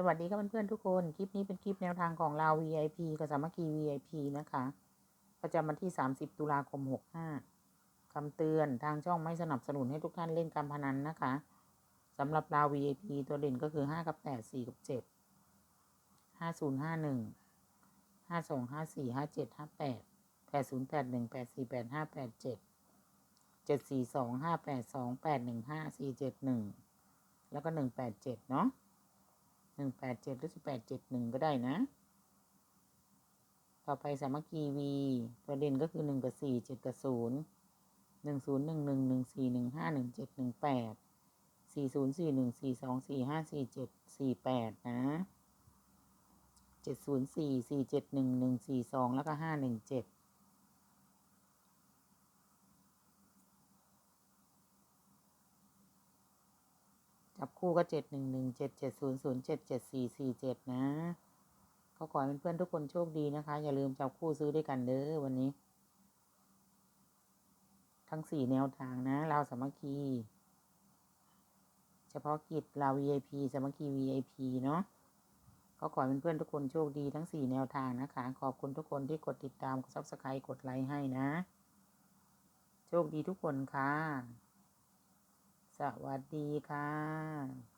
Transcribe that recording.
สวัสดีครับเพื่อนๆทุกคน คลิปนี้เป็นคลิปแนวทางของเรา VIP กับสามัคคี VIP นะคะ ประจำวันที่ 30 ตุลาคม 65คำเตือนทางช่องไม่สนับสนุนให้ทุกท่านเล่นการพนันนะคะสำหรับเรา VIP ตัวเด่นก็คือ 5 กับ 8 4 กับ 7 50 51 52 54 57 58 80 81 84 85 87 742 582 815 471 แล้วก็ 187 เนาะ หนึ่งแปดเจ็ดหรือสิบแปดเจ็ดหนึ่งก็ได้นะ ต่อไปสามัคคีวีตัวเด่นก็คือหนึ่งกับสี่เจ็ดกับศูนย์หนึ่งศูนย์หนึ่งหนึ่งหนึ่งสี่หนึ่งห้าหนึ่งเจ็ดหนึ่งแปดสี่ศูนย์สี่หนึ่งสี่สองสี่ห้าสี่เจ็ดสี่แปดนะเจ็ดศูนย์สี่สี่เจ็ดหนึ่งหนึ่งสี่สองแล้วก็ห้าหนึ่งเจ็ด คู่ก็เจ็ดหนึ่งหนึ่งเจ็ดเจ็ดศูนย์ศูนย์เจ็ดเจ็ดสี่สี่เจ็ดนะก็ขอให้เพื่อนๆทุกคนโชคดีนะคะ อย่าลืมจับคู่ซื้อด้วยกันเด้อวันนี้ ทั้งสี่แนวทางนะเราสามัคคี เฉพาะกิจเรา VIP สามัคคี VIP เนาะก็ขอให้เพื่อนๆทุกคนโชคดีทั้งสี่แนวทางนะคะ ขอบคุณทุกคนที่กดติดตามกดซับสไครต์กดไลค์ให้นะ โชคดีทุกคนค่ะ สวัสดีค่ะ